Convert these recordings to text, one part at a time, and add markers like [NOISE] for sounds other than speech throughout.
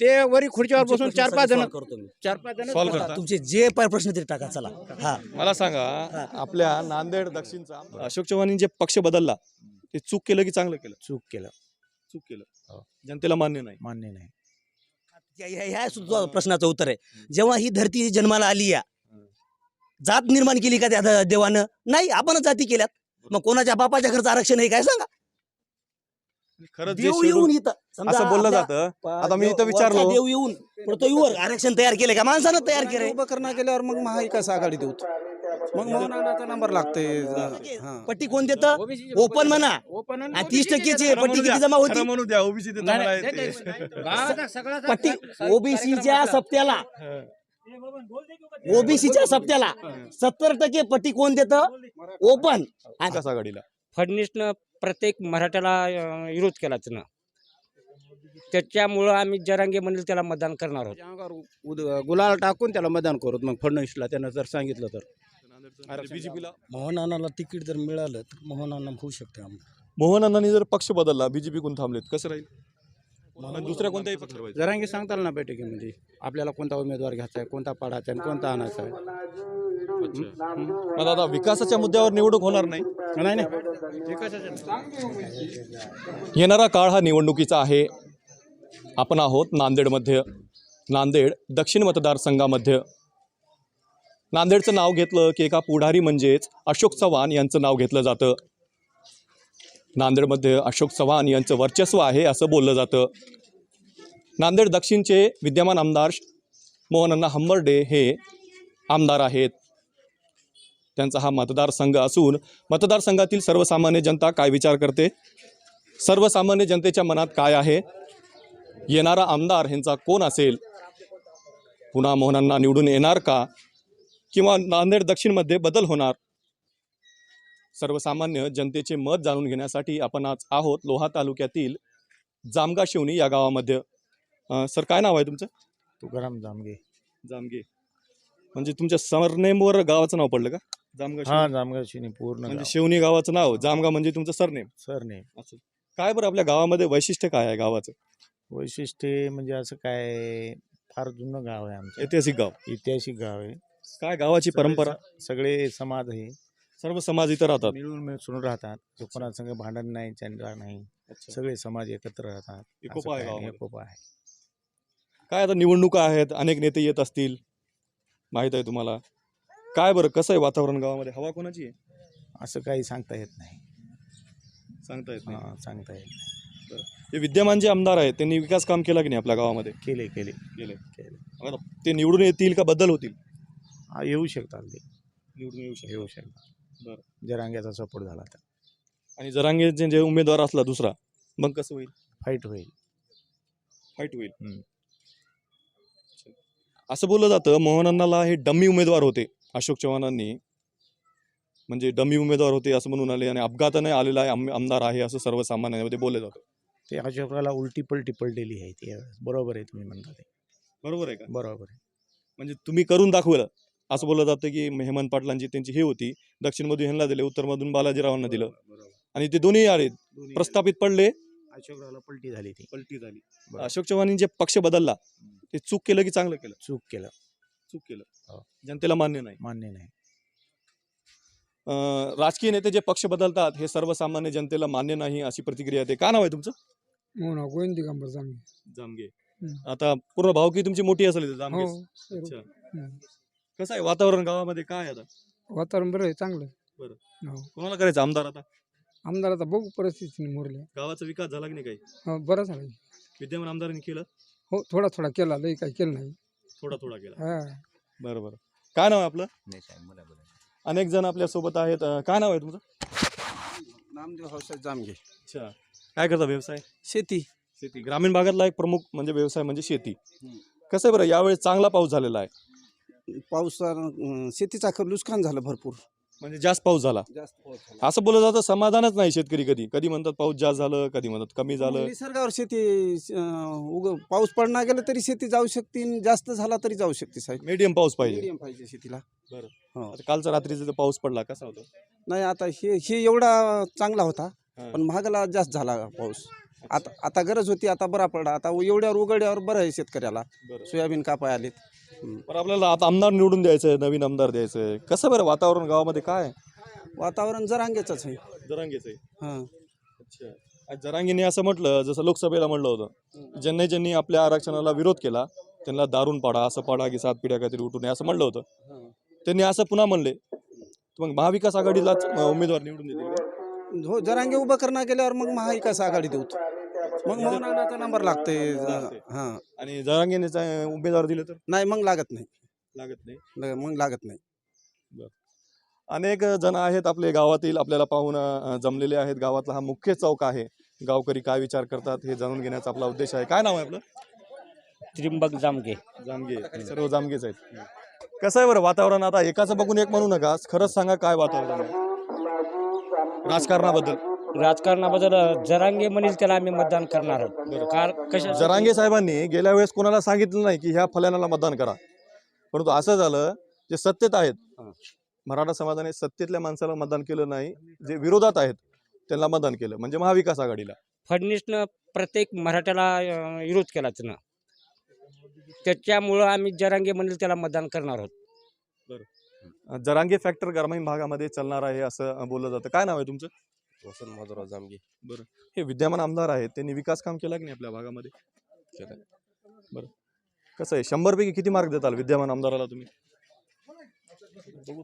ते वरी खुर्चीवर बसून प्रश्न चार पाच जण चार पाच जण करता. तुमचे जे पाय प्रश्न तरी टाका चला. हा. मला सांगा आपल्या नांदेड दक्षिणचा अशोक चव्हाणांनी जे पक्ष बदलला ते चूक केलं की चांगलं केलं? चूक केलं. चूक केलं. जनतेला मान्य नाही. मान्य नाही. ह्या- ह्या ह्या सुद्धा प्रश्नाचं उत्तर आहे. जेव्हा ही धरती जन्माला आली या जात निर्माण केली का त्या द- देवानं? नाही आपणच जाती केल्यात. मग कोणाच्या बापाच्या घरचं आरक्षण आहे काय सांगा? खरंच जे देव schedule- येऊन इथं समजा असं बोललं आपल्या- जातं आता मी इथं वरचा विचारलो देव येऊन पृथ्वीवर आरक्षण तयार केले का माणसानं तयार केलंय उभं करणं केल्यावर मग महाविकास आघाडी देऊ मग नंबर लागतोय हा. पट्टी कोण देतं ओपन म्हणा ओपन आणि तीस टक्केची पट्टी किती द्या, जमा होती म्हणू द्या ओबीसी ते चांगलं आहे ते. पट्टी ओबीसीच्या सप्त्याला ओबीसीच्या सप्त्याला सत्तर टक्के पट्टी कोण देतं ओपन विकास आघाडीला फडणीसनं प्रत्येक मराठ्याला विरोध केलाच ना त्याच्यामुळं आम्ही जरांगे म्हणेल त्याला मतदान करणार आहोत. उद- गुलाल टाकून त्याला मतदान करू मग फडणवीसला त्यानं जर सांगितलं तर. बीजेपीला मोहनानाला तिकीट जर मिळालं तर मोहनाना होऊ शकते आमदार मोहन अण्णांनी जर पक्ष बदलला बीजेपी कोण थांबलेत? कसं राहील? आणि दुसऱ्या कोणत्याही पक्ष जरांगी सांगताल ना बैठकीमध्ये आपल्याला कोणता उमेदवार घ्यायचा आहे कोणता पाडायचा आहे आणि कोणता आणायचा आहे? मग आता विकासाच्या मुद्द्यावर निवडणूक होणार नाही. नाही येणारा काळ हा निवडणुकीचा आहे. आपण आहोत नांदेडमध्ये नांदेड दक्षिण मतदारसंघामध्ये. नांदेडचं नाव घेतलं की एका पुढारी म्हणजेच अशोक चव्हाण यांचं नाव घेतलं जातं. नांदेडमध्ये अशोक चव्हाण यांचं वर्चस्व आहे असं बोललं जातं. नांदेड दक्षिणचे विद्यमान आमदार मोहनअण्णा हंबर्डे हे आमदार आहेत. त्यांचा हा मतदारसंघ असून मतदारसंघातील सर्वसामान्य जनता काय विचार करते? सर्वसामान्य जनतेच्या मनात काय आहे? येणारा आमदार ह्यांचा कोण असेल? पुन्हा मोहनांना निवडून येणार का? किंवा नांदेड दक्षिणमध्ये बदल होणार? सर्वसामान्य जनतेचे मत जाणून घेण्यासाठी आपण आज आहोत लोहा तालुक्यातील जामगा शिवणी या गावामध्ये. सर काय नाव आहे तुमचं? तुकाराम जामगे. जामगे. म्हणजे तुमच्या सरनेमवर गावाचं नाव पडलं का? जामगा हा शिवणी? जामगाव शिनी पूर्ण म्हणजे शिवणी गावाचं नाव जामगा म्हणजे तुमचं सरनेम. सर नाही असं. काय बरं आपल्या गावामध्ये वैशिष्ट्य काय आहे गावाचं? वैशिष्ट्य म्हणजे असं काय फार जुनं गाव आहे आमचं. ऐतिहासिक गाव. ऐतिहासिक गाव आहे. काय गावाची परंपरा? सगळे- सगळे समाज आहे. सर्व समाज इथं राहतात. मिळून मिसळून राहतात. जो कोणासंग भांडण नाही चंडा नाही. सगळे समाज एकत्र राहतात. एकोपा आहे काय नाही, गावामध्ये. एकोपा आहे. काय आता निवडणुका आहेत अनेक नेते येत असतील. माहीत आहे तुम्हाला. काय बरं? कसं आहे वातावरण गावामध्ये? हवा कोणाची आहे? असं काही सांगता येत नाही. सांगता येत नाही. हा, सांगता येत नाही. हे विद्यमान जे आमदार आहेत त्यांनी विकास काम केला की नाही आपल्या गावामध्ये? केले केले. केले. केले. ते निवडून येतील का बदल होतील? हा, येऊ शकतात ते. निवडून येऊ शकतात. येऊ शकतात. बरं. जरांग्याचा सपोर्ट झाला तर. आणि जरांगेचे जे उमेदवार असला दुसरा मग कसं होईल? फाईट होईल. फाईट होईल. हम्म. असं बोललं जातं मोहनअण्णाला हे डम्मी उमेदवार होते. अशोक चव्हाणांनी म्हणजे डम्मी उमेदवार होते असं म्हणून आले आणि अपघाताने आलेला आहे आम- आमदार आहे असं सर्वसामान्यांमध्ये बोललं जातं. ते अशोकाला उलटी पलटी पलटेली आहे ती. बरोबर आहे तुम्ही म्हणता ते. बरोबर आहे का? बरोबर आहे. म्हणजे तुम्ही करून दाखवलं. असं बोललं जातं की हेमंत पाटलांची त्यांची हे होती. दक्षिणमधून ह्यांना दिले उत्तरमधून बालाजीरावांना दिलं. आणि ते दोन्ही आले. प्रस्थापित पडले. अशोकरावला पलटी झाली ती. पलटी झाली. अशोक चव्हाणांनी जे पक्ष बदलला ते चूक केलं की चांगलं केलं? चूक केलं. चूक केलं. हो. जनतेला मान्य नाही. मान्य नाही. अं, राजकीय नेते जे पक्ष बदलतात हे सर्वसामान्य जनतेला मान्य नाही अशी प्रतिक्रिया येते. का नाव आहे तुमचं? हो ना गोविंद दिगंबर जामगे हम्म. आता पूर्ण भावकी तुमची मोठी असेल इथे जामगे हो अच्छा. हम्म. कसं आहे वातावरण गावामध्ये? काय आहे आता? वातावरण बरं आहे चांगलं बरं. हो. कोणाला करायचं आमदार आता? आमदार आता बघू परिस्थितीने मोरल्या. गावाचा विकास झाला की नाही काही? हो बरं झालं. विद्यमान आमदारांनी केलं? हो थोडा थोडा केला लई काही केलं नाही. थोडा थोडा केला हा. बरं बरं काय नाव आहे आपलं? अनेक जण आपल्यासोबत आहेत. अं, काय नाव आहे तुमचं? नामदेव हौसाहेब जामगे. अच्छा. काय करता व्यवसाय? शेती. शेती. ग्रामीण भागातला एक प्रमुख म्हणजे व्यवसाय म्हणजे शेती. कसं आहे बरं? यावेळेस चांगला पाऊस झालेला आहे. पावसा शेतीचा खर नुकसान झालं भरपूर. म्हणजे जास्त पाऊस झाला. जास्त पाऊस झाला. असं बोललं जातं समाधानच नाही शेतकरी कधी. कधी म्हणतात पाऊस जास्त झालं कधी म्हणतात कमी झालं. निसर्गावर शेती अं, उग पाऊस पडणार गेला तरी शेती जाऊ शकते आणि जास्त झाला तरी जाऊ शकते साहेब. मीडियम पाऊस पाहिजे. शेतीला. आता कालचा रात्रीचा जो पाऊस पडला कसा होता? नाही आता हे हे एवढा चांगला होता हा. पण महागाला जास्त झाला पाऊस. आता आता गरज होती आता बरा पडला. आता एवढ्यावर उघड्यावर बरं आहे शेतकऱ्याला. बरं. सोयाबीन कापाय आलेत. पण आपल्याला आता आमदार निवडून द्यायचंय नवीन आमदार द्यायचंय. कसं बरं वातावरण गावामध्ये काय? आहे? वातावरण जरांगेच आहे. जरांगेच आहे. हां. अच्छा. आज जरांगीने असं म्हटलं जसं लोकसभेला म्हटलं होतं ज्यांनी ज्यांनी आपल्या आरक्षणाला विरोध केला त्यांना दारून पाडा असं पाडा की सात पिढ्या काहीतरी उठून असं म्हणलं होतं. त्यांनी असं पुन्हा म्हणले. तर मग महाविकास आघाडीलाच अं, उमेदवार निवडून देतील का? हो जरांगे उभं करणार गेल्यावर मग महाविकास आघाडी देऊ मग मोहनाचा नंबर लागतोय लागतंय. हां. आणि जरांगीने उमेदवार दिले तर? नाही मग लागत नाही. लागत नाही. ल- मग लागत नाही. अनेक जण आहेत आपले गावातील आपल्याला पाहून अं, जमलेले आहेत. गावातला हा मुख्य चौक आहे. गावकरी काय विचार करतात हे जाणून घेण्याचा आपला उद्देश आहे. काय नाव आहे आपलं? त्रिंबक जामगे. जामगे. सर्व जामगेच आहेत. कसं आहे बरं वातावरण आता? एकाचं बघून एक म्हणू नका. खरंच सांगा काय वातावरण आहे? राजकारणाबद्दल? राजकारणाबद्दल जरांगे म्हणेल त्याला आम्ही मतदान करणार आहोत. कार कशा जरांगे साहेबांनी गेल्या वेळेस कोणाला सांगितलं नाही की ह्या फलानाला मतदान करा. परंतु असं झालं जे सत्तेत आहेत मराठा समाजाने सत्तेतल्या माणसाला मतदान केलं नाही जे विरोधात आहेत त्यांना मतदान केलं म्हणजे महाविकास आघाडीला. फडणीसनं प्रत्येक मराठ्याला अं, विरोध केलाच ना. त्याच्यामुळं आम्ही जरांगे म्हणेल त्याला मतदान करणार आहोत. जरांगे फॅक्टर ग्रामीण भागामध्ये चालणार आहे असं बोललं जातं. काय नाव आहे तुमचं? वसंत माधवराव जामगे. हे विद्यमान आमदार आहेत त्यांनी विकास काम केला की नाही आपल्या भागामध्ये? केलं बरं. कसं आहे शंभर पैकी किती मार्क देताल विद्यमान आमदाराला तुम्ही? बघू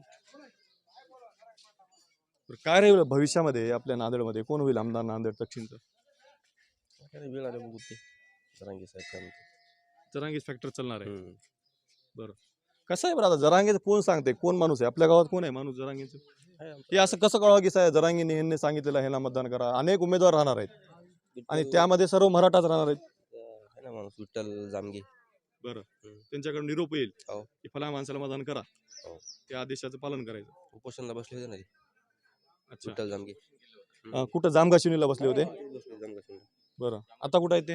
बरं, काय राहील भविष्यामध्ये आपल्या नांदेडमध्ये? कोण होईल आमदार नांदेड दक्षिणचं? काय वेळ आले बघू ते जरांगे साहेब काय म्हणतात. जरांगीच फॅक्टर चालणार आहे. हम्म. कसं आहे बरं आता जरांगेचं कोण सांगते? कोण माणूस आहे? आपल्या गावात कोण आहे माणूस जरांगेचं. हे असं कसं कळवा की साहेब जरांगीने ह्यांनी सांगितलेलं ह्याला मतदान करा. अनेक उमेदवार राहणार आहेत. आणि त्यामध्ये सर्व मराठाच राहणार आहेत. अं, आहे ना माणूस विठ्ठल जामगे. त्यांच्याकडे निरोप येईल हो. की फला माणसाला मतदान करा. हो. त्या आदेशाचं पालन करायचं. उपोषणला बसले होते ना ते. अच्छा. विठ्ठल जामगे. अं, कुठं? जामगा शिवणीला बसले होते? बसले जामगाशिवला. बरं. आता कुठं आहेत ते?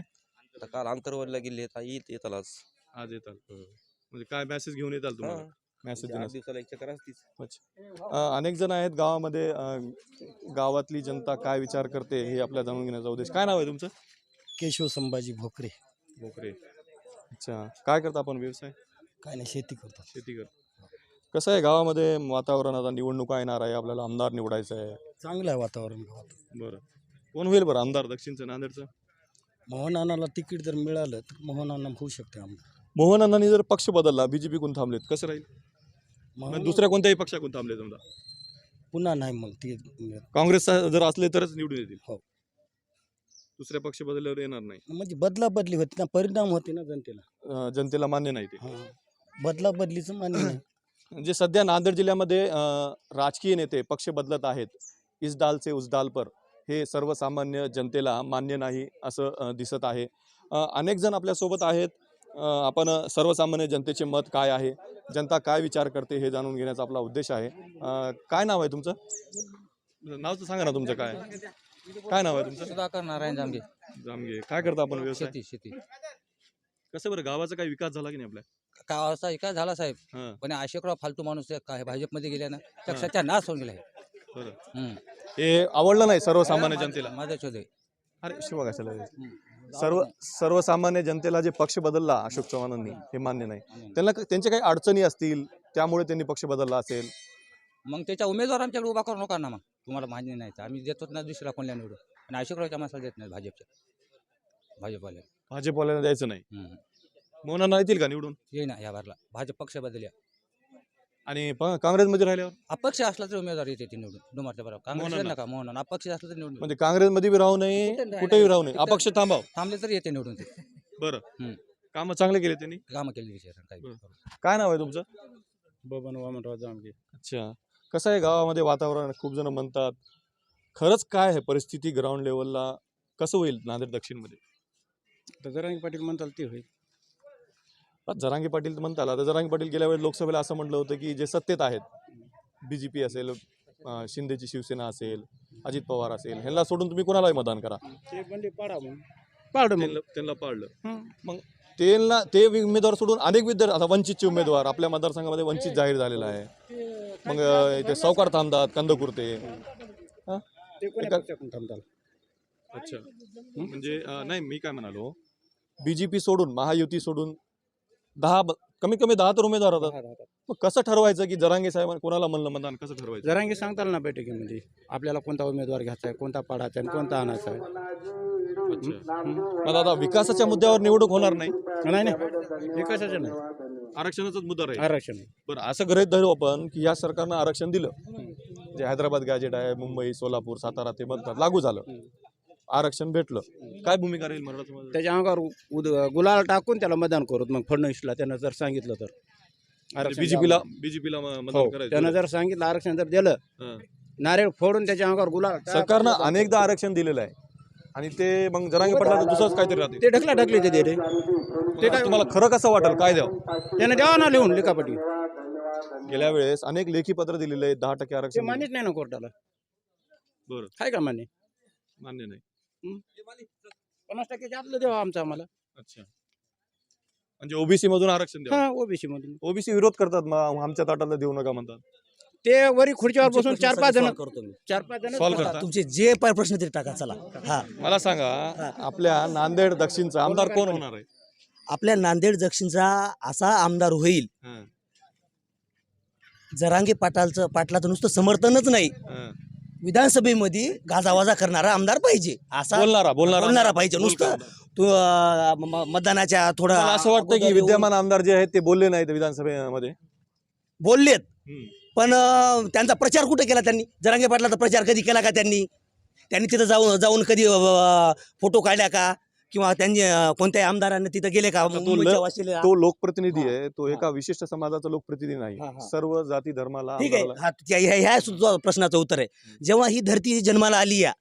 आता काल आंतरवरला गेले आता येत येतालाच आज. येतात हम्म. म्हणजे काय मेसेज घेऊन येताल तुम्हाला. मेसेज म्हणजे आठ दिवसाला एक चक्कर असतीच. अनेक जण आहेत गावामध्ये. अं, गावातली जनता काय विचार करते हे आपल्या जाणून घेण्याचा उद्देश. काय नाव आहे तुमचं? केशव संभाजी भोकरे. भोकरे. अच्छा. काय करता आपण व्यवसाय? काय नाही शेती करतो. शेती कर कसं आहे गावामध्ये वातावरण? आता निवडणुका येणार आहे आपल्याला आमदार निवडायचं आहे. चांगलं आहे वातावरण गावात. बरं. कोण होईल बरं आमदार दक्षिणचं नांदेडचं? मोहनानाला तिकीट जर मिळालं तर मोहनाना होऊ शकते आमदार. मोहन अण्णांनी जर पक्ष बदलला बीजेपी कोण थांबलेत? कसं राहील? मग दुसऱ्या कोणत्याही पक्षाकडून थांबले समजा. पुन्हा नाही मग मिळत. काँग्रेस जर असले तरच निवडून येतील. हो. दुसऱ्या पक्ष बदलल्यावर येणार नाही. म्हणजे बदला बदली होती ना परिणाम होते ना जनतेला. अं, जनतेला मान्य नाही ते. बदला बदलीचं मान्य नाही. [CLEARS THROAT] म्हणजे सध्या नांदेड जिल्ह्यामध्ये अं, राजकीय नेते पक्ष बदलत आहेत इसदालचे उजदाल पर हे सर्वसामान्य जनतेला मान्य नाही असं अं, दिसत आहे. अं, अनेक जण आपल्यासोबत आहेत. आपण सर्वसामान्य जनतेचे मत काय आहे? जनता काय विचार करते हे जाणून घेण्याचा आपला उद्देश आहे. काय नाव आहे तुमचं? नाव तर सांगा ना तुमचं काय. काय नाव आहे तुमचं? सुधाकर नारायण जामगे. जामगे. काय करता आपण व्यवसाय? शेती शेती. कसं बरं गावाचा काही विकास झाला की नाही आपल्या? असा विकास झाला साहेब. पण अशोकराव फालतू माणूस काय भाजपमध्ये गेल्यानं पक्षाच्या नाश होऊन गेला. आहे. बरं. हम्म. हे आवडलं नाही सर्वसामान्य जनतेला? माझा शोध आहे. अरे शिवा कशाला सर्व सर्वसामान्य जनतेला जे पक्ष बदलला अशोक चव्हाणांनी हे मान्य नाही. त्यांना त्यांच्या काही अडचणी असतील त्यामुळे त्यांनी पक्ष बदलला असेल. मग त्याच्या उमेदवार आमच्याकडे उभा करू नका ना मग. तुम्हाला मान्य नाही तर. आम्ही देतो ना दुसऱ्या कोणल्या निवडून. आणि अशोकरावच्या माणसाला देत नाही भाजपच्या. भाजपवाले भाजपवाल्यांना द्यायचं नाही. मोहनांना येतील का निवडून? ये ना या बारला. भाजप पक्ष बदलल्या आणि प- काँग्रेसमध्ये राहिल्यावर? अपक्ष असला तरी उमेदवार येते ते निवडून. डुमारच्या बरोबर. काँग्रेस मोहनना. नका मोहन अपक्ष असलं तर निवडून म्हणजे काँग्रेसमध्ये बी राहू नये कुठे कुठेही राहू नये. अपक्ष थांबाव. थांबले तरी येते निवडून ते. बरं. हम्म. कामं चांगले केले त्यांनी? कामं केली विचार काही बरं. काय नाव आहे तुमचं? बबन वामनराव जामगे. अच्छा. कसं आहे गावामध्ये वातावरण? खूप जण म्हणतात खरंच काय आहे परिस्थिती ग्राउंड लेवलला कसं होईल नांदेड दक्षिणमध्ये? तर जरांगे पाटील म्हणताल ते होईल. जरांगे पाटील म्हणताल आता जरांगे पाटील गेल्या वेळेस लोकसभेला असं म्हटलं होतं की जे सत्तेत आहेत बी जे पी असेल शिंदेची शिवसेना असेल अजित पवार असेल ह्यांना सोडून तुम्ही कोणालाही मतदान करा. ते म्हणजे पाडा मग त्यांना त्यांना पाळलं मग त्यांना ते उमेदवार सोडून अनेक विद्यार्थी आता वंचितचे उमेदवार आपल्या मतदारसंघामध्ये वंचित जाहीर झालेला आहे. मग इथे सावकार थांबतात कंदकुर्ते. अच्छा. म्हणजे नाही मी काय म्हणालो? बीजेपी सोडून महायुती सोडून दहा कमीत कमी दहा तर उमेदवार होतात. मग कसं ठरवायचं की जरांगे साहेब कोणाला म्हणलं मतदान कसं ठरवायचं? जरांगी सांगताल ना बैठकीमध्ये आपल्याला कोणता उमेदवार घ्यायचा आहे कोणता पाडायचा आहे आणि कोणता आणायचा आहे. मग आता विकासाच्या मुद्द्यावर निवडणूक होणार नाही. नाही नाही. नाही. आरक्षणाचाच मुद्दा राहील. आरक्षण. बरं असं गृहित धरू आपण की या सरकारनं आरक्षण दिलं. जे हैदराबाद गॅजेट आहे मुंबई सोलापूर सातारा ते म्हणतात लागू झालं. आरक्षण भेटलं. काय भूमिका राहील मराठा? त्याच्या अंगावर उद गुलाल टाकून त्याला मतदान करू मग फडणवीसला. त्यानं जर सांगितलं तर. बीजेपीला बीजेपीला हो त्यानं जर सांगितलं आरक्षण जर दिलं. नारळ फोडून त्याच्या अंगावर गुलाल. सरकारनं अनेकदा आरक्षण दिलेलं आहे. आणि ते मग जरांगे पडला दुसरंच काहीतरी राहते. ते ढकला ढकले ते रे. ते काय तुम्हाला खरं कसं वाटेल? काय द्यावं? त्यानं द्यावा ना लिहून लिखापटी. गेल्या वेळेस अनेक लेखी पत्र दिलेले आहेत. दहा टक्के आरक्षण मान्यच नाही ना कोर्टाला. बरं. काय का मान्य? मान्य नाही. पन्नास टक्क्याच्या आतलं द्यावा आमचं आम्हाला. अच्छा. म्हणजे ओबीसी मधून आरक्षण द्यावं. हा ओबीसी मधून. ओबीसी विरोध करतात मग आमच्या ताटाला देऊ नका म्हणतात. ते वरी खुर्चीवर बसून चार पाच जण करतो मी. चार पाच जण Solve करता? तुमचे जे पाय प्रश्न तरी टाका चला. हा. मला सांगा आपल्या नांदेड दक्षिणचा आमदार कोण होणार आहे? आपल्या नांदेड दक्षिणचा असा आमदार होईल हं, जरांगे पाटालचं पाटलाचं नुसतं समर्थनच नाही. हं. विधानसभेमध्ये गाजावाजा करणारा आमदार पाहिजे. असा बोलणारा बोलणारा. बोलणारा पाहिजे. नुसतं. तू अं, म- म- मतदानाच्या थोडं मला असं वाटतं की विद्यमान आमदार जे आहेत ते बोलले नाहीत विधानसभेमध्ये. बोललेत. हं. पण अं, त्यांचा प्रचार कुठे केला त्यांनी? जरांगे पाटलाचा प्रचार कधी केला का त्यांनी? त्यांनी तिथं जाऊन जाऊन कधी फोटो काढल्या का? किंवा त्यांनी कोणत्याही आमदारांनी तिथं गेले का? तो मुंबईच्या ल- वाशीला? तो लोकप्रतिनिधी आहे. तो. एका विशिष्ट समाजाचा लोकप्रतिनिधी हा, नाही. सर्व जाती धर्माला ठीक आहे. हा त्या- ह्या ह्या सुद्धा प्रश्नाचं उत्तर आहे. जेव्हा ही धरती जन्माला आली या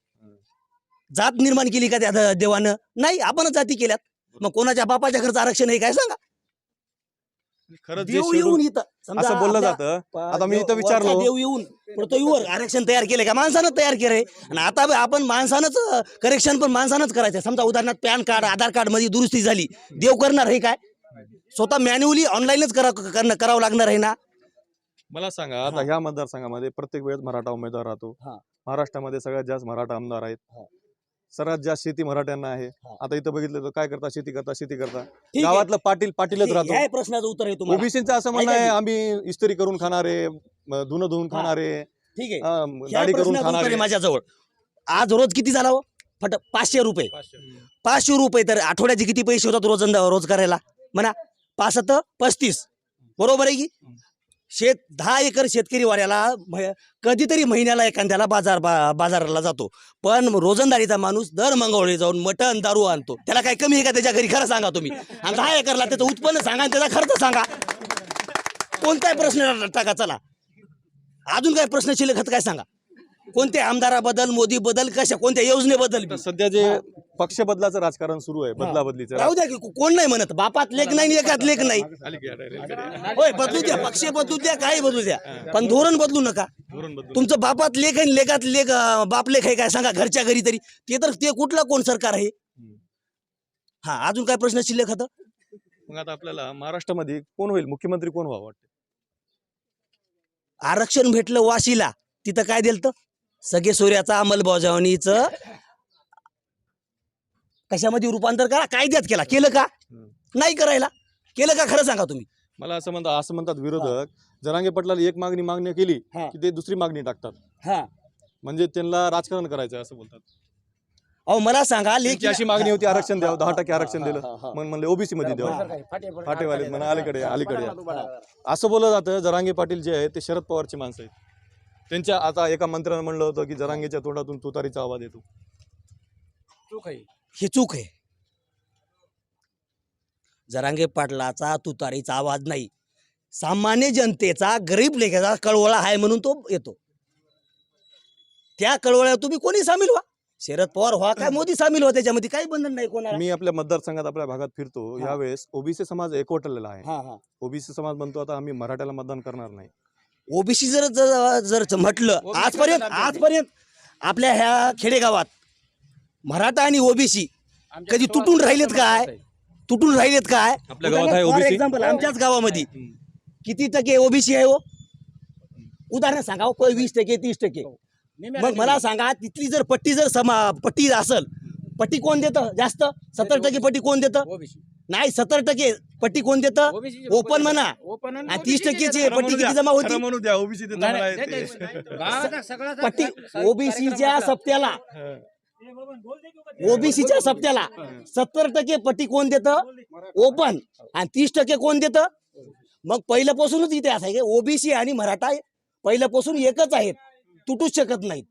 जात निर्माण केली का त्या द- देवानं? नाही. आपणच जाती केल्यात. मग कोणाच्या बापाच्या घरचं आरक्षण आहे काय सांगा? खरंच जे देव schedule- येऊन इथं. समजा असं बोललं आपल्या- जातं. आता मी इथं विचारलं. देव येऊन पृथ्वीवर आरक्षण तयार केले का? माणसानं तयार केलंय. आणि आता बी आपण माणसानंच करेक्शन पण माणसानंच करायचं समजा उदाहरणार्थ पॅन कार्ड आधार कार्डमध्ये दुरुस्ती झाली. देव करणार आहे काय? स्वतः मॅन्युअली ऑनलाईनच करा करणं- करावं लागणार आहे ना? मला सांगा आता ह्या मतदारसंघामध्ये प्रत्येक वेळेस मराठा उमेदवार राहतो. हा. महाराष्ट्रामध्ये सगळ्यात जास्त मराठा आमदार आहेत. हा. सर्वात जास्त शेती मराठ्यांना आहे. आता इथं बघितलं तर काय करता? शेती करता? शेती करता. ठीक आहे. गावातलं पाटील पाटीलच राहतो. प्रश्नाचं उत्तर आहे तुम्हाला. ओबीसीचं असं म्हणणं आहे. आम्ही इस्त्री करून खाणारे म, धुणं धुवून हा. खाणारे ठीक आहे. अं, गाडी करून प्रश्नाचं उत्तर आहे खाणारे. माझ्याजवळ. आज रोज किती झाला हो? फट पाचशे रुपये. पाचशे रुपये तर आठवड्याचे किती पैसे होतात रोज रोज करायला म्हणा पाच सत्त पस्तीस. बरोबर आहे की? शेत दहा एकर शेतकरी वाड्याला कधीतरी महिन्याला एखाद्याला बाजार बा- बाजाराला जातो. पण रोजंदारीचा माणूस दर मंगळवारी जाऊन मटण दारू आणतो. त्याला काय कमी आहे का त्याच्या घरी खरं सांगा तुम्ही. आणि दहा एकरला त्याचं उत्पन्न सांगा आणि त्याचा खर्च सांगा. कोणताही प्रश्न टाका चला. अजून काय प्रश्न शिल्लक काय सांगा? कोणत्या आमदाराबद्दल मोदी बद्दल कशा कोणत्या योजनेबद्दल आता सध्या जे पक्ष बदलाचं राजकारण सुरू आहे बदला बदलीचं राहू द्या की को- कोण नाही म्हणत बापात लेख नाही आणि एकात लेख नाही? होय बदलू द्या पक्ष बदलू द्या काही बदलू द्या पण धोरण बदलू नका. धोरण. तुमचं बापात लेख आणि लेखात लेख अं, बाप लेख आहे काय सांगा घरच्या घरी तरी. ते तर ते कुठला कोण सरकार आहे? हा अजून काय प्रश्न शिल्लक होतं? मग आता आपल्याला महाराष्ट्रामध्ये कोण होईल मुख्यमंत्री कोण व्हावं वाटतं? आरक्षण भेटलं वाशीला तिथं काय दिलं सगळे सूर्याचा अंमलबजावणीचं. कशामध्ये रूपांतर करा कायद्यात केला. केलं का? नाही करायला. केलं का खरं सांगा तुम्ही? मला असं म्हणतात असं म्हणतात विरोधक. जरांगे पटलाला एक मागणी मागणी केली हा. की ते दुसरी मागणी टाकतात. हा. म्हणजे त्यांना राजकारण करायचं आहे असं बोलतात. अहो मला सांगा लेख अशी मागणी होती आरक्षण द्यावं दहा टक्के आरक्षण दिलं. मग म्हणले ओबीसी मध्ये द्यावं. फाटेवाले म्हणा अलीकडे अलीकडे. असं बोललं जातं जरांगे पाटील जे आहेत ते शरद पवारची माणसं आहेत. त्यांच्या आता एका मंत्र्यानं म्हणलं होतं की जरांगेच्या तोंडातून तुतारीचा आवाज येतो. हे चूक आहे. जरांगे पाटलाचा तुतारीचा आवाज नाही. सामान्य जनतेचा गरीब लेखाचा कळवळा आहे म्हणून तो येतो. त्या कळवळ्यात तुम्ही कोणी सामील व्हा? शरद पवार व्हा काय मोदी सामील व्हा? त्याच्यामध्ये काही बंधन नाही कोणाला. मी आपल्या मतदारसंघात आपल्या भागात फिरतो. यावेळेस ओबीसी समाज एकवटलेला आहे. हा हा. ओबीसी समाज म्हणतो आता आम्ही मराठ्याला मतदान करणार नाही. ओबीसी जर जर जर म्हटलं आजपर्यंत आजपर्यंत आपल्या ह्या खेडेगावात मराठा आणि ओबीसी कधी तुटून राहिलेत काय? तुटून राहिलेत काय? आपल्या गावात आहे ओबीसी? एक्झाम्पल आमच्याच गावामध्ये किती टक्के ओबीसी आहे हो? उदाहरण सांगा हो, कोण वीस टक्के तीस टक्के. मग मला सांगा तिथली जर पट्टी जर समा पट्टी असल पट्टी कोण देतं? जास्त? सत्तर टक्के पट्टी कोण देतं? नाही सत्तर टक्के पट्टी कोण देतं? ओपन म्हणा. आणि तीस टक्केची पट्टी किती जमा होती? म्हणू द्या ओबीसी. पट्टी ओबीसीच्या सप्त्याला. ओबीसीच्या सप्त्याला. सत्तर टक्के पट्टी कोण देतं? ओपन. आणि तीस टक्के कोण देतं? मग पहिल्यापासूनच इतिहास आहे ओबीसी आणि मराठा पहिल्यापासून एकच आहेत. तुटूच शकत नाहीत.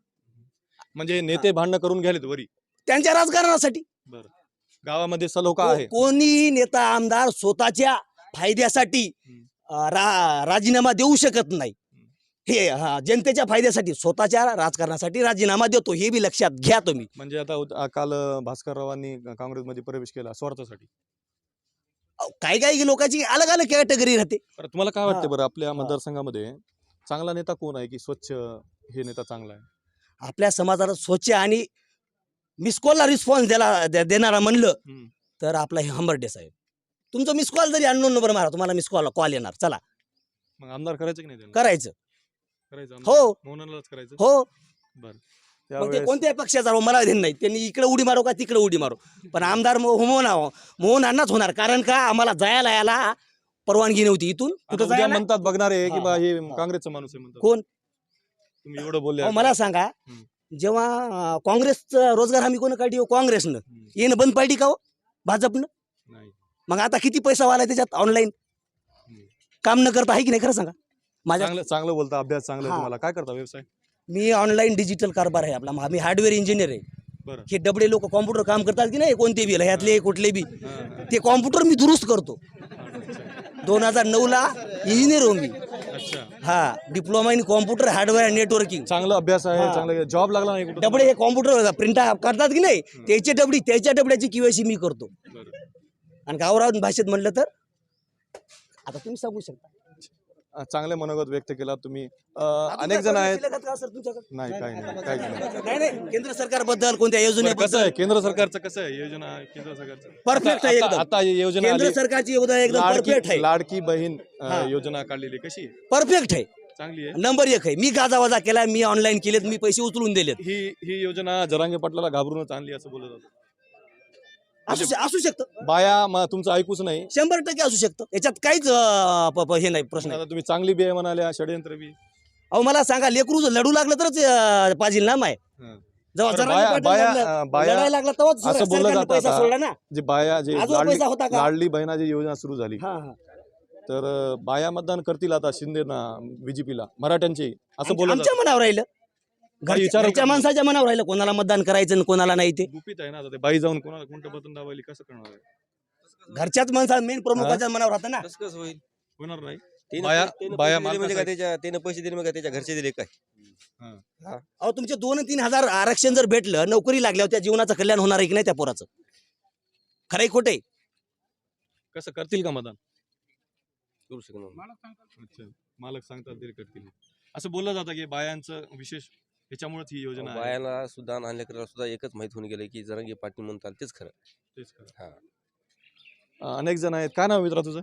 म्हणजे नेते भांडणं करून घ्यालेत वरी. त्यांच्या राजकारणासाठी. गावामध्ये सलोखा आहे. कोणीही नेता आमदार स्वतःच्या फायद्यासाठी अं, रा- राजीनामा देऊ शकत नाही. हे हा, जनतेच्या फायद्यासाठी स्वतःच्या राजकारणासाठी राजीनामा देतो हे बी लक्षात घ्या तुम्ही. म्हणजे आता उद- आ- काल अं, भास्कररावांनी काँग्रेसमध्ये प्रवेश केला स्वार्थासाठी. अहो, काही काही लोकांची अलग अलग कॅटेगरी राहते. बरं तुम्हाला काय वाटतं हा. बरं आपल्या मतदारसंघामध्ये चांगला नेता कोण आहे की स्वच्छ हे नेता चांगला आहे? आपल्या समाजाला स्वच्छ आणि मिसकॉलला रिस्पॉन्स द्यायला दे- देणारा म्हणलं हम्म. तर आपला हे हंबर्डे साहेब. तुमचं मिस कॉल जरी अननोन नंबर मारा तुम्हाला मिस कॉल कॉल येणार. चला. मग आमदार करायचं की नाही त्यांना? करायचं. करायचं आमदार? हो. मोहनलाच करायचं? हो. बरं. मग ते त्यावेळेस कोणत्याही पक्षाचा राहो मला देणं नाही. त्यांनी इकडे उडी मारो का तिकडे उडी मारो? पण आमदार मोहन मोहनांनाच होणार. कारण का? आम्हाला जायला यायला परवानगी नव्हती इथून. आता कुठं उद्या जायला? म्हणतात बघणारे की हा, बा हे. हा. काँग्रेसचा माणूस आहे म्हणतात. कोण? तुम्ही एवढं बोलले अहो, मला सांगा. हम्म. जेव्हा काँग्रेसचं रोजगार हमी कोण काढली हो काँग्रेसनं. येणं बंद पाडली का हो? भाजपनं? नाही. मग आता किती पैसा वाला त्याच्यात? ऑनलाईन. काम न करता आहे की नाही? खरं सांगा. माझ्या चांगलं चांगलं बोलता. अभ्यास चांगला आहे. तुम्हाला. काय करता व्यवसाय? मी ऑनलाईन डिजिटल कारभार आहे आपला. मी हार्डवेअर इंजिनियर आहे. बरं. हे डबडे लोक कॉम्प्युटर काम करतात की नाही? कोणते बी ह्यातले कुठले बी. ते कॉम्प्युटर मी दुरुस्त करतो. दोन हजार नऊला इंजिनियर हो मी. हा diploma in computer hardware networking चांगला अभ्यास आहे. चांगला जॉब लागला नाही कुठं डबडे हे कॉम्प्युटर प्रिंट करतात की नाही? त्याचे डबडी त्याच्या डबड्याची केवायसी मी करतो. आणि गावरान भाषेत म्हणलं तर? आता तुम्ही सांगू शकता. चांगले मनोगत व्यक्त केला तुम्ही. अनेक जण आहेत? नाही काही नाही काहीच नाही केंद्र सरकारबद्दल कोणत्या बरं, कसं योजनेबद्दल? आहे? केंद्र सरकारचं कसं आहे? योजना केंद्र सरकारचं? परफेक्ट आहे आता- एकदम. आता ही योजना केंद्र आली. सरकारची योजना एकदम परफेक्ट लाडकी आहे. लाडकी बहीण अं, हा. योजना काढलेली कशी? आहे? परफेक्ट आहे. चांगली आहे. नंबर एक आहे. मी गाजावाजा केला मी ऑनलाईन केलेत मी पैसे उचलून दिलेत. ही ही योजना जरांगे पाटलाला घाबरूनच आणली असं बोलत होतं. असू असू शकतं. बाया म- तुमचं ऐकूच नाही. शंभर टक्के असू शकतं. याच्यात काहीच अं, प- प- हे नाही प्रश्न आता तुम्ही चांगली बी आहे म्हणाल्या षडयंत्र बी. अहो मला सांगा लेकरू जर लढू लागलं तरच अं, पाजील ना माय? हं. जेव्हा बरं, जरांगे बाया पाटील बाया लढलं, अं, बाया लढायला लागला तेव्हाच असं सर- बोललं सरकारनं जातं पैसा आता. सोडला ना. जे बाया जे आजवर लाडली पैसा होता का? लाडली बहिणाची योजना सुरू झाली. हा हा. तर अं, बाया मतदान करतील आता शिंदेना बीजेपीला मराठ्यांची. असं बोलत आमच्या मनावर राहिलं. घरच्या? माणसाच्या मनावर राहिलं कोणाला मतदान करायचं आणि कोणाला नाही ते. गुपित आहे ना आता ते? बाई जाऊन कोणाला कोणतं बटन दाबायली कसं करणार आहे? घरच्याच माणसा मेन प्रमुखाच्या मनावर राहतं ना. कसं कसं होईल? होणार नाही? त्यानं बाया- पै- त्यानं बाया पैसे दिले म्हणजे मालकासाठी- का त्याच्या त्यानं पैसे दिले म्हणजे का त्याच्या घरचे दिले काय? अहो तुमचे दोन आणि तीन हजार आरक्षण जर भेटलं नोकरी लागल्यावर त्या जीवनाचं कल्याण होणार आहे की नाही त्या पोराचं? खरंय खोटे कसं करतील का मतदान? करू शकणार अच्छा मालक सांगतात तरी करतील. असं बोललं जातं की बायांचं विशेष ह्याच्यामुळेच ही योजना आहे. बायाला सुद्धा आणि लेकराला सुद्धा एकच माहीत होऊन गेलं की जरंगे पाटील म्हणतात तेच खरं. तेच खरं. हा. अं, अनेक जण आहेत. काय नाव मित्रा तुझं?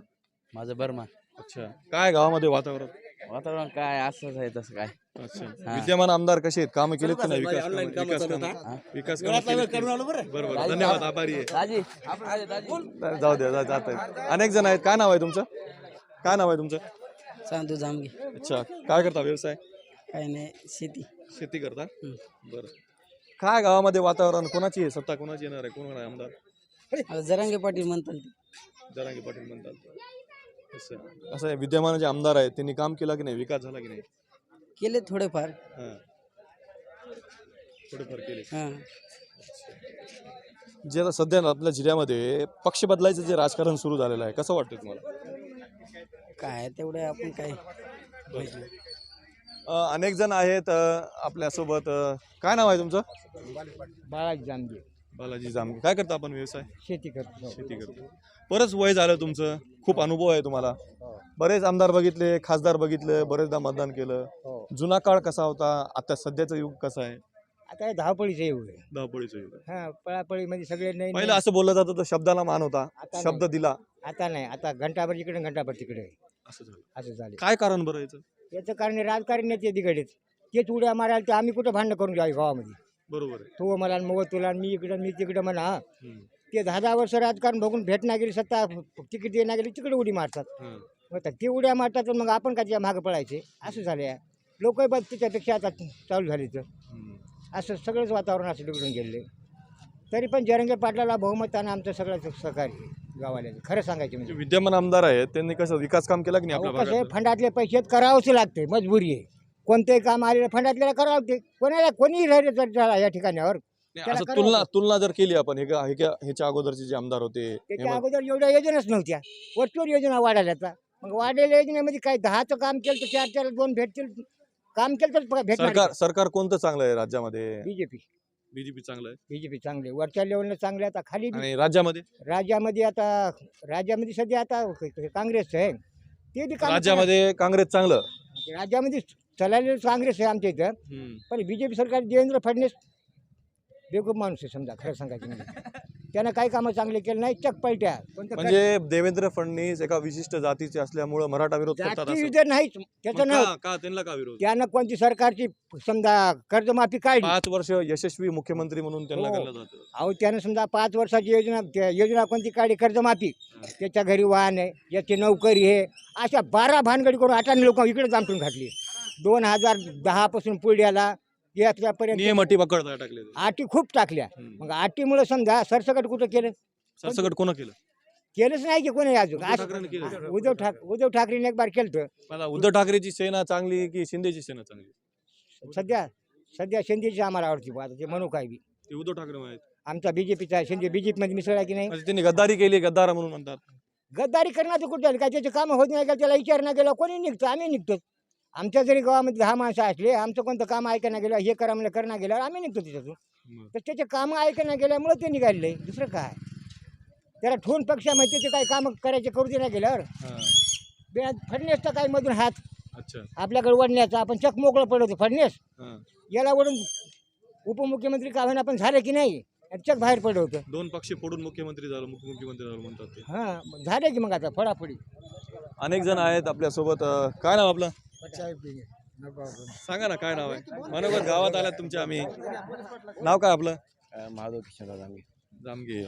माझं बर्मा. अच्छा. काय गावामध्ये वातावरण? वातावरण काय असंच आहे तसं काय. अच्छा. हा. विद्यमान आमदार कसे आहेत? काम केलेत की नाही? विकास कामं- कामं- कामं. केलीत. की बरोबर धन्यवाद आभारी आहे. दाजी जाऊ द्या जा- जात आहेत अनेक जण आहेत. काय नाव आहे तुमचं? काय नाव आहे तुमचं? सांगतो जामगे. अच्छा. काय करता व्यवसाय? काय नाही शेती. शेती करता. बरं. काय गावामध्ये वातावरण कोणाची आहे सत्ता कोणाची येणार आहे? कोण होणार आहे आमदार? आता जरांगे पाटील म्हणतात ते. जरांगे पाटील म्हणतात. असं असं आहे विद्यमान जे आमदार आहेत त्यांनी काम केलं की नाही? विकास झाला की नाही? केले थोडेफार. हां. थोडेफार केले. हां. जे आता सध्या आपल्या जिल्ह्यामध्ये पक्ष बदलायचं जे राजकारण सुरू झालेलं आहे कसं वाटतं तुम्हाला? काय तेवढे आपण काय अनेक जण आहेत आपल्यासोबत. काय नाव आहे तुमचं? बाळाजी जामगे. बालाजी जामगे. काय करता आपण व्यवसाय? शेती करतो. शेती करतो. बरंच वय झालं तुमचं. खूप अनुभव आहे तुम्हाला. बरेच आमदार बघितले खासदार बघितले बरेचदा मतदान केलं. हो. जुना काळ कसा होता? आता सध्याचं युग कसं आहे? आता हे धावपळीचं एवढं आहे. धावपळीचं युग आहे. हा पळापळी म्हणजे सगळे नाही पहिलं असं बोललं जात होतं शब्दाला मान होता. आता शब्द. दिला. आता नाही. आता घंटाभर इकडे घंटाभर तिकडे. असं झालं. असं झाले. काय कारण बरं याचं? याचं कारण राजकारण्याचे तिकडे तेच उड्या मारायला तर आम्ही कुठं भांडणं करून घ्यावी गावामध्ये? बरोबर आहे. तो मला मग तुला मी इकडं मी तिकडं म्हणा हम्म. ते दहा दहा वर्ष राजकारण बघून भेट नाही गेली सत्ता तिकीट देणार गेली तिकडे उडी मारतात. मग आता ती उड्या मारतात तर मग आपण का त्याच्या मागं पळायचे? असं झाले लोक बघ त्याच्यापेक्षा आता चालू झाली तर हम्म. असं सगळंच वातावरण असं बिघडून गेले तरी पण जरंगे पाटलाला बहुमतानं आमचं सगळं सहकार्य आहे. गावाला खरं सांगायचं जे म्हणजे विद्यमान आमदार आहेत त्यांनी कसं विकास काम केला की नाही अहो, आपल्या कसं आहे भागात? फंडातले पैसे करावंच लागते मजबुरी आहे. कोणतेही काम आलेलं फंडातल्याला करावं लागते. कोणाला कोणीही राहिले तर झाला या ठिकाणावर. नाही, त्याला असं करावं तुलना. तुलना जर केली आपण हे का- हे का- ह्याच्या अगोदरचे जे आमदार होते हे त्याच्या अगोदर एवढ्या योजनाच नव्हत्या. वरचोर योजना वाढायला मग वाढलेल्या योजनेमध्ये काय दहाचं काम केलं तर चार चार दोन भेटतील. काम केलं तर प- भेटणार सरकार सरकार कोणतं चांगलं आहे राज्यामध्ये? बीजेपी. बीजेपी चांगलं आहे. बीजेपी चांगले वरच्या लेवलला चांगले आता खाली बी- आणि राज्यामध्ये? राज्यामध्ये आता राज्यामध्ये सध्या आता काँग्रेस आहे. ते बी काम राज्यामध्ये काँग्रेस चांगलं? राज्यामध्ये चाललेलं काँग्रेस आहे आमच्या इथं. हम्म. पण बीजेपी सरकार देवेंद्र फडणवीस बेगूप माणूस आहे समजा खरं सांगायचं म्हणजे. [LAUGHS] त्यानं काही कामं चांगले केले नाही चक पलट्या. म्हणजे देवेंद्र फडणवीस एका विशिष्ट जातीचे असल्यामुळे मराठा विरोध करतात जाती असं. विरोध नाहीच त्याचं नाव का त्यांना का विरोध? त्यानं कोणती सरकारची समजा कर्जमाफी काढली? पाच वर्ष यशस्वी मुख्यमंत्री म्हणून त्यांना हो. केलं जातं अहो त्यानं समजा पाच वर्षाची योजना त्या योजना कोणती काढली? कर्जमाफी. त्याच्या घरी वाहन आहे याची नोकरी आहे. अशा बारा भानगडी करून अठरा लोक इकडे जामटून घातली. दोन हजार दहापासून नियम अटी पकडता टाकले ते. आटी खूप टाकल्या. हम्म. मग आटीमुळे समजा सरसकट कुठं केलं? सरसकट कोण केलं? केलंच नाही की कोणी अजून. उद्धव ठाकरेंनी केलं. असं- उद्धव ठाक उद्धव ठाकरेने एक बार केलं उद्धव ठाकरेची सेना चांगली की शिंदेची सेना चांगली? सध्या सध्या शिंदेची आम्हाला आवडती बुवा, आता ते म्हणू काय बी. ते उद्धव ठाकरे आहेत आमचा बीजेपीचा शिंदे बीजेपी मध्ये मिसळला की नाही? म्हणजे त्यांनी गद्दारी केली गद्दार म्हणून म्हणतात. गद्दारी करणार कुठं? झाली काय त्याचे कामं होत नाही का त्याला विचारणं गेलं कोणी निघतं? आम्ही निघतोच. आमच्या जरी गावामध्ये दहा माणसं असले आमचं कोणतं काम ऐकायला गेलं हे करा म्हणलं करणं गेल्यावर आम्ही निघतो त्याच्यातून मग. तर त्याचे कामं ऐकायला गेल्यामुळे ते निघाले दुसरं काय? त्याला ठोन पक्षामध्ये त्याचे काही कामं करायचे करू दे नाही गेल्यावर. हा. बे- फडणवीसचा काय मधून हात. अच्छा. आपल्याकडे वडण्याचा आपण चक मोकळं पडवतो फडणवीस हा. याला वडून उपमुख्यमंत्री का होईना आपण झाले की नाही? चक बाहेर पडलं होतं. दोन पक्ष फोडून मुख्यमंत्री झालं मुख्यमंत्री झालं म्हणतात हां झाले की मग आता फोडाफोडी. अनेक जण आहेत आपल्यासोबत काय नाव आपलं? सांगा ना काय नाव आहे? मनोगत गावात आल्यात तुमच्या आम्ही. नाव काय आपलं? महादेव किशन जांगे जामगे.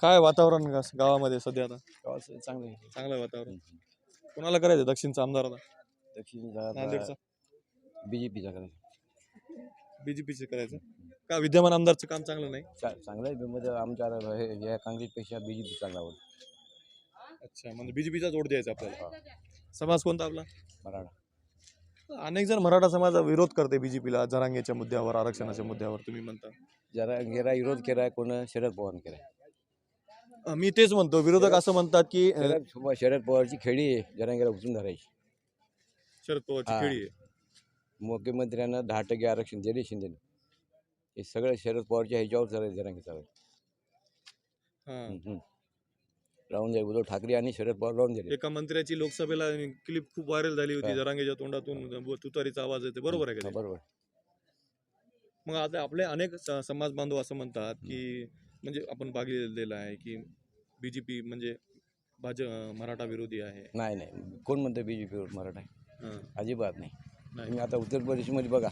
काय वातावरण गा- गावामध्ये सध्या आता? चांगले चांगलं आहे वातावरण. कोणाला करायचं दक्षिणचा आमदार आता? दक्षिण नांदेडचा. बीजेपीचा करायचं. बीजेपीचे करायचं. का विद्यमान आमदारचं काम चांगलं नाही? चांगलं आहे म्हणजे आमच्या हे- या काँग्रेसपेक्षा बीजेपी चांगला आवडतो अच्छा म्हणजे बीजेपीचा जोड द्यायचा आपल्याला. समाज कोणता आपला? मराठा. अनेक जण मराठा समाज विरोध करते बीजेपीला जरांगेच्या मुद्द्यावर आरक्षणाच्या मुद्द्यावर तुम्ही म्हणता. जरा गेला विरोध केलाय कोण? शरद पवार केलाय. अं, मी तेच म्हणतो विरोधक असं म्हणतात की अं, शरद पवार- शरद पवारची खेळी आहे जरांगेला उचलून धरायची. शरद पवारची हा. खेळी आहे. मुख्यमंत्र्यांना दहा टक्के आरक्षण दिले शिंदेने हे सगळं शरद पवारच्या ह्याच्यावर चालायचं जरांगे चालायचं हा. राहून जाईल उद्धव ठाकरे आणि शरद पवार राहून दिले एका मंत्र्याची लोकसभेला क्लिप खूप व्हायरल झाली होती. जरांगेच्या तोंडातून तुतारीचा आवाज येते बरोबर आहे का? बरोबर. मग आता आपले अनेक समाज बांधव असं म्हणतात की म्हणजे आपण बघितलेलं आहे की बीजेपी म्हणजे भाजप मराठा विरोधी आहे. नाही नाही. कोण म्हणतं बीजेपीवर मराठा हा. अजिबात नाही. नाही. तुम्ही आता उत्तर प्रदेशमध्ये बघा.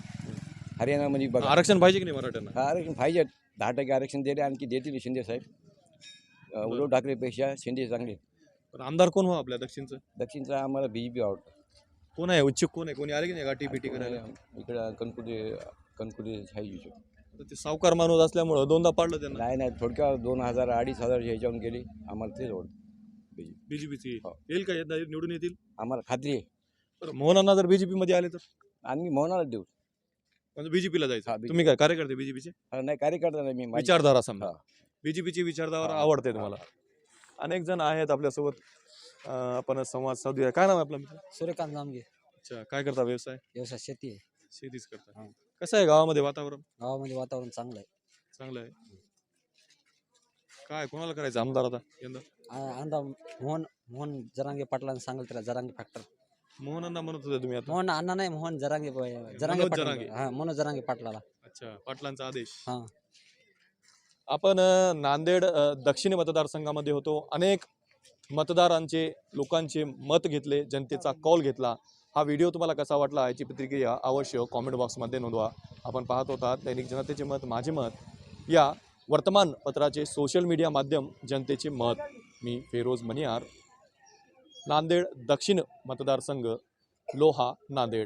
हरियाणामध्ये बघा. आरक्षण पाहिजे की नाही मराठ्यांना? आरक्षण पाहिजे. दहा टक्के आरक्षण दिले आणखी देतील शिंदे साहेब. अं, उद्धव ठाकरेपेक्षा शिंदे चांगले. पण आमदार कोण हो आपल्या दक्षिणचं? दक्षिणचा आम्हाला बीजेपी आवडतं. कोण आहे? इच्छुक कोण आहे? कोणी आले की नाही गाठी पिटी करायला? इकडं कणकुटे कणकुटे. तर ते सावकार माणूस असल्यामुळं दोनदा पाडलं त्यांना. नाही नाही थोडक्यात दोन हजार अडीच हजार ह्याच्यावरून गेली आम्हाला तेच आवडतं बीजेपी बीजेपीची हो. येईल का? यंदा निवडून येतील? आम्हाला खात्री आहे. बरं मोहनांना जर बीजेपी मध्ये आले तर? आम्ही मौनाला देऊ. म्हणजे बीजेपीला हा, जायचं BJP. तुम्ही काय कार्यकर्ते बीजेपीचे हा, नाही कार्यकर्ता नाही मी माझी- विचारधारा समजा. हा. बीजेपीची विचारधारा. आवडते तुम्हाला? अनेक जण आहेत आपल्यासोबत. अं, आपण संवाद साधूया. काय नाव आहे आपलं मित्र? सूर्यकांत जामगे अच्छा काय करता व्यवसाय? व्यवसाय शेती आहे. शेतीच करता. हा. कसं आहे गावामध्ये वातावरण? गावामध्ये वातावरण चांगलं आहे. चांगलं आहे. काय कोणाला करायचं आमदार आता यंदा? आ- मोहन मोहन जरांगे पाटलांनी सांगेल त्याला जरांगे फॅक्टर मोहनांना म्हणत होते तुम्ही आता. मोहन अण्णा नाही मोहन जरांगे ब- जरांगे मनोज पाटील जरांगे. हा मनोज जरांगे पाटलाला. अच्छा पाटलांचा आदेश. हा. आपण नांदेड दक्षिण मतदारसंघामध्ये होतो. अनेक मतदारांचे लोकांचे मत घेतले जनतेचा कॉल घेतला. हा व्हिडिओ तुम्हाला कसा वाटला याची प्रतिक्रिया अवश्य कॉमेंट बॉक्समध्ये नोंदवा. आपण पाहत होता दैनिक जनतेचे मत माझे मत या वर्तमानपत्राचे सोशल मीडिया माध्यम जनतेचे मत. मी फेरोज मनियार नांदेड दक्षिण मतदारसंघ लोहा नांदेड.